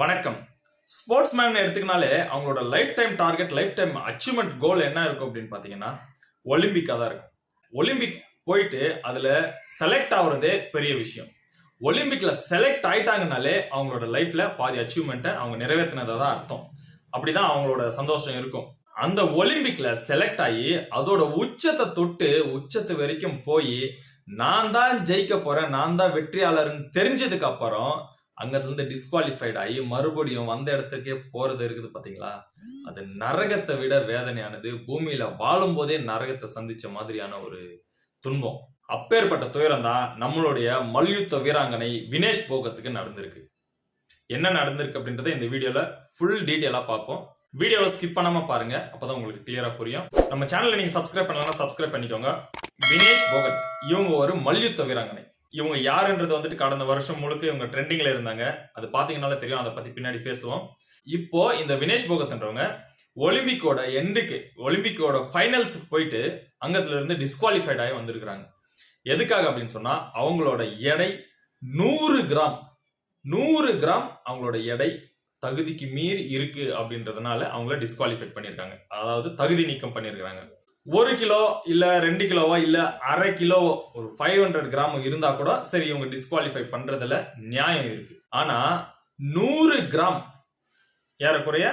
வணக்கம். Sports man எடுத்துக்கினாலே அவங்களோட life time target life time achievement goal என்ன இருக்கும் அப்படின்னு பார்த்தீங்கன்னா ஒலிம்பிக்காக தான் இருக்கும். ஒலிம்பிக் போயிட்டு அதில் செலக்ட் ஆகுறதே பெரிய விஷயம். ஒலிம்பிக்கில் செலக்ட் ஆயிட்டாங்கனாலே அவங்களோட லைஃப்பில் பாதி அச்சீவ்மெண்ட்டை அவங்க நிறைவேற்றினதாக தான் அர்த்தம். அப்படிதான் அவங்களோட சந்தோஷம் இருக்கும். அந்த ஒலிம்பிக்ல செலக்ட் ஆகி அதோட உச்சத்தை தொட்டு உச்சத்து வரைக்கும் போய் நான் தான் ஜெயிக்க போறேன் நான் தான் வெற்றியாளர்னு தெரிஞ்சதுக்கு அப்புறம் அங்கேருந்து டிஸ்குவாலிஃபைட் ஆகி மறுபடியும் வந்த இடத்துக்கே போறது இருக்குது பாத்தீங்களா? அது நரகத்தை விட வேதனையானது பூமியில வாழும் போதே நரகத்தை சந்திச்ச மாதிரியான ஒரு துன்பம். அப்பேற்பட்ட துயரம் தான் நம்மளுடைய மல்யுத்த வீராங்கனை வினேஷ் போகத்துக்கு நடந்திருக்கு. என்ன நடந்திருக்கு அப்படின்றத இந்த வீடியோல ஃபுல் டீட்டெயிலா பார்ப்போம். வீடியோவை ஸ்கிப் பண்ணாம பாருங்க அப்பதான் உங்களுக்கு கிளியரா புரியும். நம்ம சேனலை நீங்க சப்ஸ்கிரைப் பண்ணலாம் சப்ஸ்கிரைப் பண்ணிக்கோங்க. வினேஷ் போகத் இவங்க ஒரு மல்யுத்த வீராங்கனை. இவங்க யாருன்றது வந்துட்டு கடந்த வருஷம் முழுக்க இவங்க ட்ரெண்டிங்ல இருந்தாங்க. அது பாத்தீங்கன்னாலே தெரியும். அதை பத்தி பின்னாடி பேசுவோம். இப்போ இந்த வினேஷ் போகத்ன்றவங்க ஒலிம்பிக்கோட எண்டுக்கு ஒலிம்பிக்கோட ஃபைனல்ஸ் போயிட்டு அங்கத்துல இருந்து டிஸ்குவாலிஃபைட் ஆகி வந்திருக்கிறாங்க. எதுக்காக அப்படின்னு சொன்னா அவங்களோட எடை நூறு கிராம் நூறு கிராம் அவங்களோட எடை தகுதிக்கு மீறி இருக்கு அப்படின்றதுனால அவங்கள டிஸ்குவாலிஃபைட் பண்ணியிருக்காங்க. அதாவது தகுதி நீக்கம் பண்ணியிருக்கிறாங்க. ஒரு கிலோ இல்ல ரெண்டு கிலோவோ இல்ல அரை கிலோ ஒரு ஃபைவ் ஹண்ட்ரட் கிராம் இருந்தா கூட சரி இவங்க டிஸ்குவாலிஃபை பண்றதுல நியாயம் இருக்கு. ஆனா நூறு கிராம் ஏறக்குறைய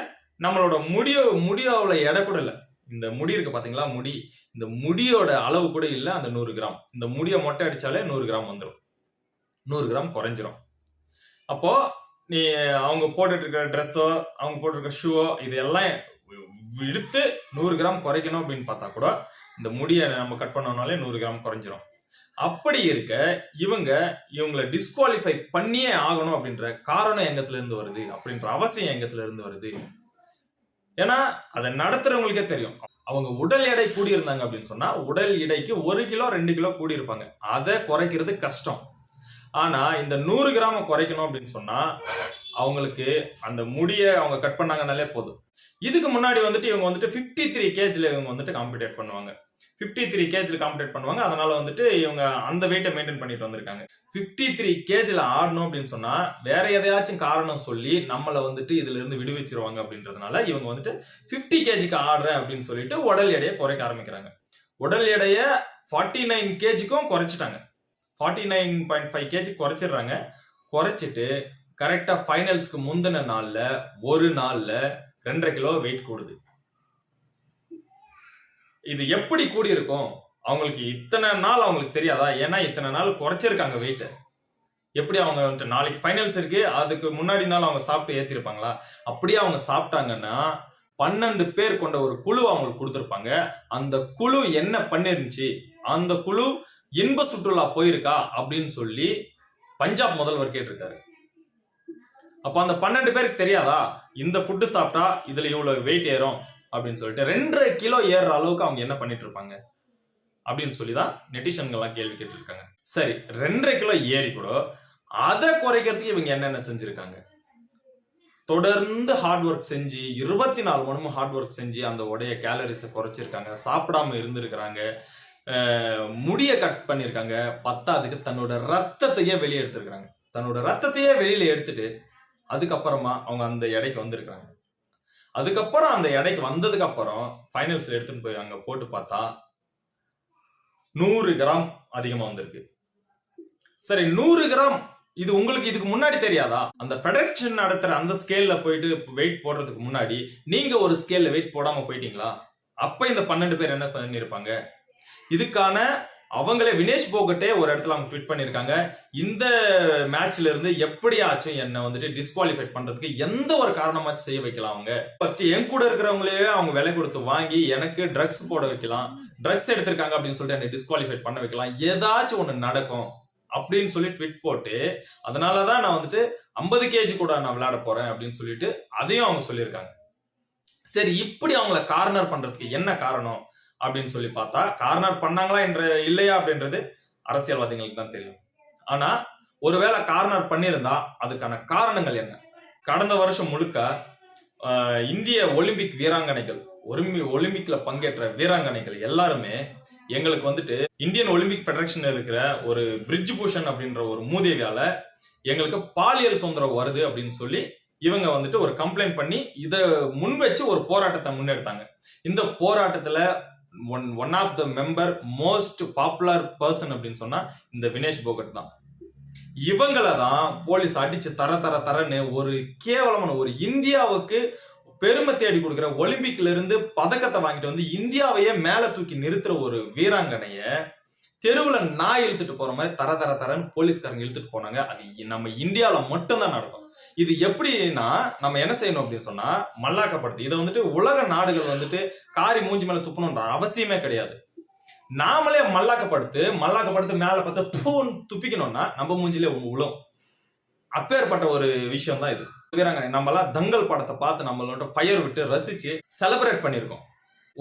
நம்மளோட முடிய முடியோட எடை கூட இல்ல. இந்த முடி இருக்கு பாத்தீங்களா முடி. இந்த முடியோட அளவு கூட இல்ல அந்த நூறு கிராம். இந்த முடியை மொட்டை அடிச்சாலே நூறு கிராம் வந்துடும் நூறு கிராம் குறைஞ்சிரும். அப்போ நீ அவங்க போட்டுட்டு இருக்கிற ட்ரெஸ்ஸோ அவங்க போட்டிருக்க ஷூவோ இது எல்லாம் எடுத்து நூறு கிராம் குறைக்கணும் அப்படின்னு பார்த்தா கூட இந்த முடியை நம்ம கட் பண்ணோம்னாலே நூறு கிராம் குறைஞ்சிரும். அப்படி இருக்க இவங்க இவங்களை டிஸ்குவாலிஃபை பண்ணியே ஆகணும் அப்படின்ற காரணம் எங்கத்துல இருந்து வருது? அப்படின்ற அவசியம் எங்கத்துல இருந்து வருது? ஏன்னா அதை நடத்துறவங்களுக்கே தெரியும். அவங்க உடல் எடை கூடியிருந்தாங்க அப்படின்னு சொன்னா உடல் எடைக்கு ஒரு கிலோ ரெண்டு கிலோ கூடியிருப்பாங்க. அதை குறைக்கிறது கஷ்டம். ஆனா இந்த நூறு கிராம குறைக்கணும் அப்படின்னு சொன்னா அவங்களுக்கு அந்த முடிய அவங்க கட் பண்ணாங்கனாலே போதும். இதுக்கு முன்னாடி வந்துட்டு இவங்க வந்துட்டு ஃபிஃப்டி த்ரீ கேஜில் இவங்க வந்துட்டு காம்படேட் பண்ணுவாங்க. ஃபிஃப்டி த்ரீ கேஜில் காம்படேட் பண்ணுவாங்க. அதனால வந்துட்டு இவங்க அந்த வெயிட்டை மெயின்டைன் பண்ணிட்டு வந்திருக்காங்க. ஃபிஃப்டி த்ரீ கேஜில் ஆடணும் அப்படின்னு சொன்னால் வேற எதையாச்சும் காரணம் சொல்லி நம்மளை வந்துட்டு இதுல இருந்து விடுவிச்சிருவாங்க அப்படின்றதுனால இவங்க வந்துட்டு ஃபிஃப்டி கேஜிக்கு ஆடுறேன் அப்படின்னு சொல்லிட்டு உடல் எடையை குறைக்க ஆரம்பிக்கிறாங்க. உடல் எடையை ஃபார்ட்டி நைன் கேஜிக்கும் குறைச்சிட்டாங்க. Forty nine point five KG குறைச்சிடுறாங்க. குறைச்சிட்டு கரெக்டாக ஃபைனல்ஸ்க்கு முந்தின நாளில் ஒரு நாளில் ரெண்டரை கிலோ வெயிட் கூடுது. இது எப்படி கூடி இருக்கும் அவங்களுக்கு இத்தனை நாள் அவங்களுக்கு தெரியாதா? ஏன்னா இத்தனை நாள் குறைச்சிருக்காங்க வெயிட்டை எப்படி அவங்க வந்துட்டு நாளைக்கு ஃபைனல்ஸ் இருக்கு அதுக்கு முன்னாடி நாள் அவங்க சாப்பிட்டு ஏத்திருப்பாங்களா? அப்படியே அவங்க சாப்பிட்டாங்கன்னா பன்னெண்டு பேர் கொண்ட ஒரு குழு அவங்களுக்கு கொடுத்துருப்பாங்க. அந்த குழு என்ன பண்ணிருந்துச்சு? அந்த குழு இன்ப சுற்றுலா போயிருக்கா? அப்படின்னு சொல்லி பஞ்சாப் முதல்வர் கேட்டிருக்காரு. அப்போ அந்த பன்னெண்டு பேருக்கு தெரியாதா? இந்த ஃபுட்டு சாப்பிட்டா இதில் இவ்வளோ வெயிட் ஏறும் அப்படின்னு சொல்லிட்டு ரெண்டரை கிலோ ஏறுற அளவுக்கு அவங்க என்ன பண்ணிட்டு இருப்பாங்க? அப்படின்னு சொல்லி தான் நெட்டிஷன்கள்லாம் கேள்வி கேட்டிருக்காங்க. சரி ரெண்டரை கிலோ ஏறி கூட அதை குறைக்கிறதுக்கு இவங்க என்னென்ன செஞ்சுருக்காங்க? தொடர்ந்து ஹார்ட் ஒர்க் செஞ்சு இருபத்தி நாலு மணி ஹார்ட் ஒர்க் செஞ்சு அந்த உடைய கேலரிஸை குறைச்சிருக்காங்க. சாப்பிடாம இருந்திருக்கிறாங்க. முடிய கட் பண்ணியிருக்காங்க பத்தாதுக்கு தன்னோட ரத்தத்தையே வெளியே எடுத்திருக்காங்க தன்னோட ரத்தத்தையே வெளியில எடுத்துட்டு அதுக்கப்புறமா அவங்க அந்த எடைக்கு வந்திருக்கிறாங்க. அதுக்கப்புறம் அந்த எடைக்கு வந்ததுக்கு அப்புறம் ஃபைனல்ஸ்ல எடுத்துட்டு போய் அங்க போட்டு பார்த்தா நூறு கிராம் அதிகமா வந்திருக்கு. சரி நூறு கிராம் இது உங்களுக்கு இதுக்கு முன்னாடி தெரியாதா? அந்த ஃபெடரேஷன் நடத்துற அந்த ஸ்கேல்ல போயிட்டு வெயிட் போடுறதுக்கு முன்னாடி நீங்க ஒரு ஸ்கேல்ல வெயிட் போடாம போயிட்டீங்களா? அப்ப இந்த பன்னெண்டு பேர் என்ன பண்ணிருப்பாங்க? இதுக்கான அவங்களே வினேஷ் போகட்டே ஒரு இடத்துல அவங்க ட்விட் பண்ணியிருக்காங்க. இந்த மேட்ச்ல இருந்து எப்படியாச்சும் என்னை வந்துட்டு டிஸ்குவாலிஃபை பண்றதுக்கு எந்த ஒரு காரணமாச்சும் செய்ய வைக்கலாம் அவங்க. ஃபர்ஸ்ட் என் கூட இருக்கிறவங்களே அவங்க விலை கொடுத்து வாங்கி எனக்கு ட்ரக்ஸ் போட வைக்கலாம். ட்ரக்ஸ் எடுத்திருக்காங்க அப்படின்னு சொல்லிட்டு என்னை டிஸ்குவாலிஃபை பண்ண வைக்கலாம். ஏதாச்சும் ஒன்று நடக்கும் அப்படின்னு சொல்லி ட்விட் போட்டு அதனாலதான் நான் வந்துட்டு ஐம்பது கேஜி கூட நான் விளையாட போறேன் அப்படின்னு சொல்லிட்டு அதையும் அவங்க சொல்லியிருக்காங்க. சரி இப்படி அவங்கள கார்னர் பண்றதுக்கு என்ன காரணம்? அப்படின்னு சொல்லி பார்த்தா கார்னர் பண்ணாங்களா என்ற இல்லையா அப்படின்றது அரசியல்வாதிகளுக்கு தான் தெரியும். ஆனா ஒருவேளை கார்னர் பண்ணியிருந்தா அதுக்கான காரணங்கள் என்ன? கடந்த வருஷம் முழுக்க இந்திய ஒலிம்பிக் வீராங்கனைகள் ஒலிம்பி ஒலிம்பிக்ல பங்கேற்ற வீராங்கனைகள் எல்லாருமே எங்களுக்கு வந்துட்டு இந்தியன் ஒலிம்பிக் ஃபெடரேஷன் இருக்கிற ஒரு பிரிட்ஜ் பூஷன் அப்படின்ற ஒரு மூதேவியால எங்களுக்கு பாலியல் தொந்தரவு வருது அப்படின்னு சொல்லி இவங்க வந்துட்டு ஒரு கம்ப்ளைண்ட் பண்ணி இதை முன் வச்சு ஒரு போராட்டத்தை முன்னெடுத்தாங்க. இந்த போராட்டத்துல one one of the member most popular person அப்படின்னு சொன்னா இந்த வினேஷ் போகட் தான். இவங்களை தான் போலீஸ் அடிச்சு தர தர தரன்னு ஒரு கேவலமான ஒரு இந்தியாவுக்கு பெருமை தேடி கொடுக்குற ஒலிம்பிக்ல இருந்து பதக்கத்தை வாங்கிட்டு வந்து இந்தியாவையே மேல தூக்கி நிறுத்துற ஒரு வீராங்கனைய தெருவுல நாய் இழுத்துட்டு போற மாதிரி தர தர தரன்னு போலீஸ்காரங்க இழுத்துட்டு போனாங்க. அது நம்ம இந்தியாவில மட்டும்தான் நடக்கும். இது எப்படின்னா நம்ம என்ன செய்யணும் அப்படின்னு சொன்னா மல்லாக்கப்படுத்து இதை வந்துட்டு உலக நாடுகள் வந்துட்டு காரி மூஞ்சி மேல துப்பணுன்ற அவசியமே கிடையாது. நாமளே மல்லாக்கப்படுத்து மல்லாக்கப்படுத்து மேல பார்த்து பூன்னு துப்பிக்கணும்னா நம்ம மூஞ்சிலே உழும். அப்பேற்பட்ட ஒரு விஷயம் தான் இது. வீராங்கனை நம்மலாம் தங்கல் படத்தை பார்த்து நம்மளோட ஃபயர் விட்டு ரசிச்சு செலிப்ரேட் பண்ணியிருக்கோம்.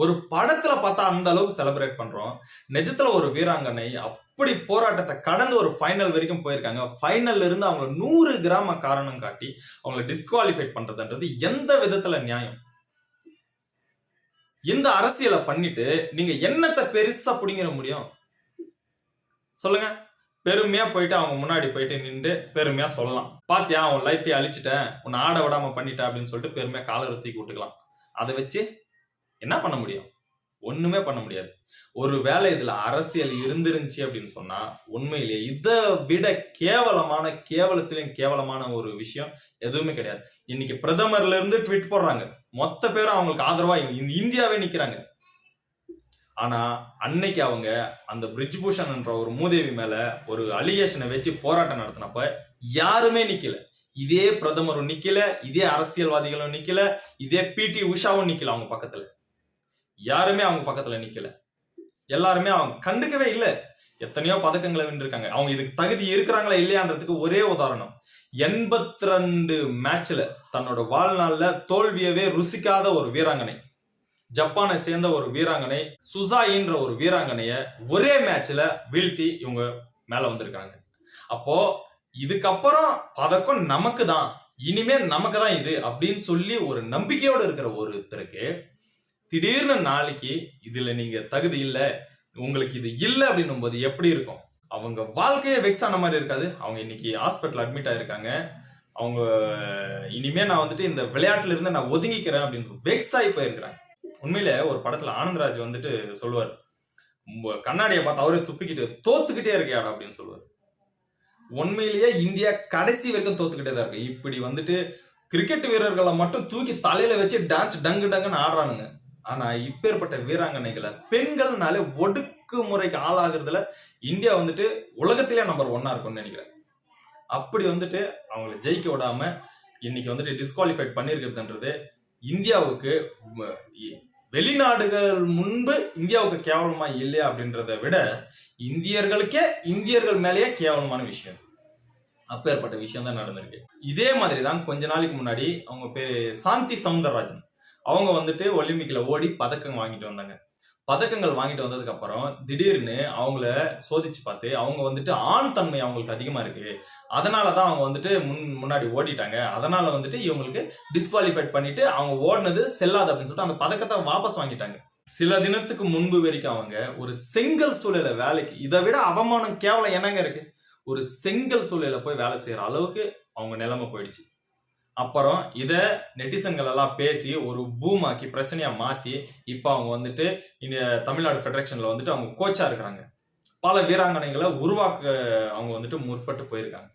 ஒரு படத்துல பார்த்தா அந்த அளவுக்கு செலிப்ரேட் பண்றோம். நிஜத்துல ஒரு வீராங்கனை அப்படி போராட்டத்தை கடந்து ஒரு ஃபைனல் வரைக்கும் போயிருக்காங்க. ஃபைனல்ல இருந்து அவங்கள நூறு கிராம காரணம் காட்டி அவங்கள டிஸ்குவாலிஃபை பண்றதுன்றது எந்த விதத்துல நியாயம்? இந்த அரசியலை பண்ணிட்டு நீங்க என்னத்தை பெருசா புடிங்கிற முடியும்? சொல்லுங்க. பெருமையா போயிட்டு அவங்க முன்னாடி போயிட்டு நின்று பெருமையா சொல்லலாம். பாத்தியா உன் லைஃபை அழிச்சிட்டேன். உன்னை ஆட விடாம பண்ணிட்டேன் அப்படின்னு சொல்லிட்டு பெருமையா காலரை தூக்கி விட்டுக்கலாம். அதை வச்சு என்ன பண்ண முடியும்? ஒண்ணுமே பண்ண முடியாது. ஒரு வேலை இதுல அரசியல் இருந்துருந்துச்சு அப்படின்னு சொன்னா உண்மையிலேயே இதை விட கேவலமான கேவலத்திலையும் கேவலமான ஒரு விஷயம் எதுவுமே கிடையாது. இன்னைக்கு பிரதமர்ல இருந்து ட்வீட் போடுறாங்க. மொத்த பேரும் அவங்களுக்கு ஆதரவா இந்த இந்தியாவே நிக்கிறாங்க. ஆனா அன்னைக்கு அவங்க அந்த பிரிட்ஜ் பூஷன் என்ற ஒரு மூதேவி மேல ஒரு அலிகேஷனை வச்சு போராட்டம் நடத்தினப்ப யாருமே நிக்கல. இதே பிரதமரும் நிக்கல இதே அரசியல்வாதிகளும் நிக்கல இதே பிடி உஷாவும் நிக்கல அவங்க பக்கத்துல. யாருமே அவங்க பக்கத்துல நிக்கல. எல்லாருமே அவங்க கண்டுக்கவே இல்லை. எத்தனையோ பதக்கங்களை வென்றிருக்காங்க. அவங்க இதுக்கு தகுதி இருக்கிறாங்களா இல்லையான்றதுக்கு ஒரே உதாரணம். எண்பத்தி ரெண்டு மேட்ச்ல தன்னோட வாழ்நாள்ல தோல்வியவே ருசிக்காத ஒரு வீராங்கனை ஜப்பானை சேர்ந்த ஒரு வீராங்கனை சுசாயின்ற ஒரு வீராங்கனைய ஒரே மேட்ச்ல வீழ்த்தி இவங்க மேல வந்திருக்காங்க. அப்போ இதுக்கப்புறம் பதக்கம் நமக்கு தான் இனிமே நமக்கு தான் இது அப்படின்னு சொல்லி ஒரு நம்பிக்கையோடு இருக்கிற ஒருத்தருக்கு திடீர்னு நாளைக்கு இதுல நீங்க தகுதி இல்லை உங்களுக்கு இது இல்லை அப்படின்னும் போது எப்படி இருக்கும்? அவங்க வாழ்க்கையே வெக்ஸ் ஆன மாதிரி இருக்காது. அவங்க இன்னைக்கு ஹாஸ்பிட்டல் அட்மிட் ஆயிருக்காங்க. அவங்க இனிமே நான் வந்துட்டு இந்த விளையாட்டுல இருந்து நான் ஒதுங்கிக்கிறேன் அப்படின்னு வெக்ஸ் ஆகி போயிருக்கிறாங்க. உண்மையில ஒரு படத்துல ஆனந்தராஜ் வந்துட்டு சொல்லுவார். கண்ணாடியை பார்த்து அவரே துப்பிக்கிட்டு தோத்துக்கிட்டே இருக்கியாடா அப்படின்னு சொல்லுவார். உண்மையிலேயே இந்தியா கடைசி வரைக்கும் தோத்துக்கிட்டே தான் இருக்கு. இப்படி வந்துட்டு கிரிக்கெட் வீரர்களை மட்டும் தூக்கி தலையில வச்சு டான்ஸ் டங்கு டங்குன்னு ஆடுறானுங்க. ஆனா இப்பேற்பட்ட வீராங்கனைகளை பெண்கள்னாலே ஒடுக்குமுறைக்கு ஆளாகிறதுல இந்தியா வந்துட்டு உலகத்திலே நம்பர் ஒன்னா இருக்கும்னு நினைக்கிறேன். அப்படி வந்துட்டு அவங்கள ஜெயிக்க விடாம இன்னைக்கு வந்துட்டு டிஸ்குவாலிஃபைட் பண்ணியிருக்கிறதுன்றது இந்தியாவுக்கு வெளிநாடுகள் முன்பு இந்தியாவுக்கு கேவலமா இல்லையா அப்படின்றத விட இந்தியர்களுக்கே இந்தியர்கள் மேலேயே கேவலமான விஷயம். அப்பேற்பட்ட விஷயம் தான் நடந்திருக்கு. இதே மாதிரி தான் கொஞ்ச நாளைக்கு முன்னாடி அவங்க பேரு சாந்தி சவுந்தரராஜன். அவங்க வந்துட்டு ஒலிம்பிக்ல ஓடி பதக்கம் வாங்கிட்டு வந்தாங்க. பதக்கங்கள் வாங்கிட்டு வந்ததுக்கு அப்புறம் திடீர்னு அவங்கள சோதிச்சு பார்த்து அவங்க வந்துட்டு ஆண் தன்மை அவங்களுக்கு அதிகமா இருக்கு. அதனால தான் அவங்க வந்துட்டு முன் முன்னாடி ஓடிட்டாங்க. அதனால வந்துட்டு இவங்களுக்கு டிஸ்குவாலிஃபைட் பண்ணிட்டு அவங்க ஓடினது செல்லாது அப்படின்னு சொல்லிட்டு அந்த பதக்கத்தை வாபஸ் வாங்கிட்டாங்க. சில தினத்துக்கு முன்பு வரைக்கும் அவங்க ஒரு செங்கல் சூழல வேலைக்கு இதை விட அவமானம் கேவலம் என்னங்க இருக்கு? ஒரு செங்கல் சூழல போய் வேலை செய்யற அளவுக்கு அவங்க நிலைமை போயிடுச்சு. அப்புறம் இதை நெட்டிசன்கள் எல்லாம் பேசி ஒரு பூமாக்கி பிரச்சனையாக மாற்றி இப்போ அவங்க வந்துட்டு இந்த தமிழ்நாடு ஃபெடரேஷனில் வந்துட்டு அவங்க கோச்சாக இருக்கிறாங்க. பல வீராங்கனைகளை உருவாக்க அவங்க வந்துட்டு முற்பட்டு போயிருக்காங்க.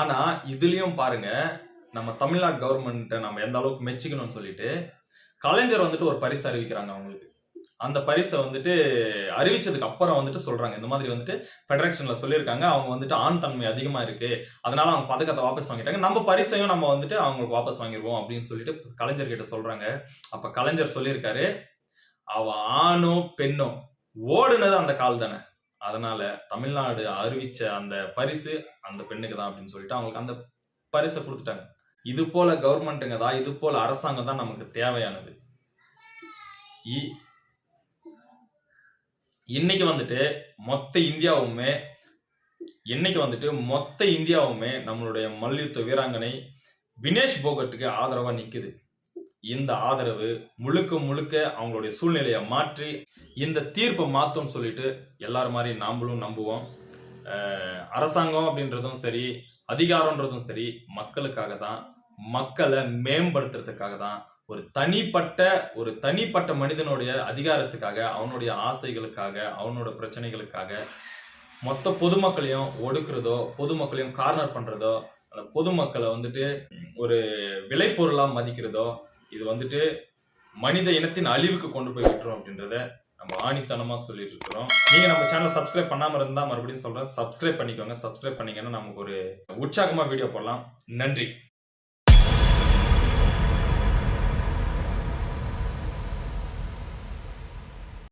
ஆனால் இதுலேயும் பாருங்க நம்ம தமிழ்நாடு கவர்மெண்ட்டை நம்ம எந்த அளவுக்கு மெச்சிக்கணும்னு சொல்லிட்டு கலைஞர் வந்துட்டு ஒரு பரிசு அறிவிக்கிறாங்க அவங்களுக்கு. அந்த பரிசை வந்துட்டு அறிவிச்சதுக்கு அப்புறம் வந்துட்டு சொல்றாங்க. இந்த மாதிரி வந்துட்டு ஃபெடரேஷன்ல சொல்லியிருக்காங்க. அவங்க வந்துட்டு ஆண் தன்மை அதிகமா இருக்கு. அதனால அவங்க பதக்கத்தை வாபஸ் வாங்கிட்டாங்க. நம்ம பரிசையும் நம்ம வந்துட்டு அவங்களுக்கு வாபஸ் வாங்கிடுவோம் அப்படின்னு சொல்லிட்டு கலைஞர் கிட்ட சொல்றாங்க. அப்ப கலைஞர் சொல்லியிருக்காரு அவ ஆணோ பெண்ணோ ஓடுனது அந்த கால் தானே. அதனால தமிழ்நாடு அறிவிச்ச அந்த பரிசு அந்த பெண்ணுக்கு தான் அப்படின்னு சொல்லிட்டு அவங்களுக்கு அந்த பரிசை கொடுத்துட்டாங்க. இது போல கவர்மெண்ட்டுங்க தான் இது போல அரசாங்கம் தான் நமக்கு தேவையானது. இ- இன்னைக்கு வந்துட்டு மொத்த இந்தியாவுமே இன்னைக்கு வந்துட்டு மொத்த இந்தியாவுமே நம்மளுடைய மல்யுத்த வீராங்கனை வினேஷ் போகட்டுக்கு ஆதரவா நிக்குது. இந்த ஆதரவு முழுக்க முழுக்க அவங்களுடைய சூழ்நிலையை மாற்றி இந்த தீர்ப்பை மாத்தோம்னு சொல்லிட்டு எல்லாரும் மாதிரி நாமளும் நம்புவோம். அரசாங்கம் அப்படின்றதும் சரி அதிகாரம்ன்றதும் சரி மக்களுக்காக தான் மக்களை மேம்படுத்துறதுக்காக தான் ஒரு தனிப்பட்ட ஒரு தனிப்பட்ட மனிதனுடைய அதிகாரத்துக்காக அவனுடைய ஆசைகளுக்காக அவனோட பிரச்சனைகளுக்காக மொத்த பொதுமக்களையும் ஒடுக்குறதோ பொதுமக்களையும் கார்னர் பண்றதோ அந்த பொதுமக்களை வந்துட்டு ஒரு விளைபொருளா மதிக்கிறதோ இது வந்துட்டு மனித இனத்தின் அழிவுக்கு கொண்டு போய் விட்டுரும் அப்படின்றத நம்ம ஆணித்தனமா சொல்லிட்டு இருக்கிறோம். நீங்க நம்ம சேனல் சப்ஸ்கிரைப் பண்ணாம இருந்தா மறுபடியும் சொல்றேன். சப்ஸ்கிரைப் பண்ணிக்கோங்க. சப்ஸ்கிரைப் பண்ணீங்கன்னா நமக்கு ஒரு உற்சாகமா வீடியோ போடலாம். நன்றி.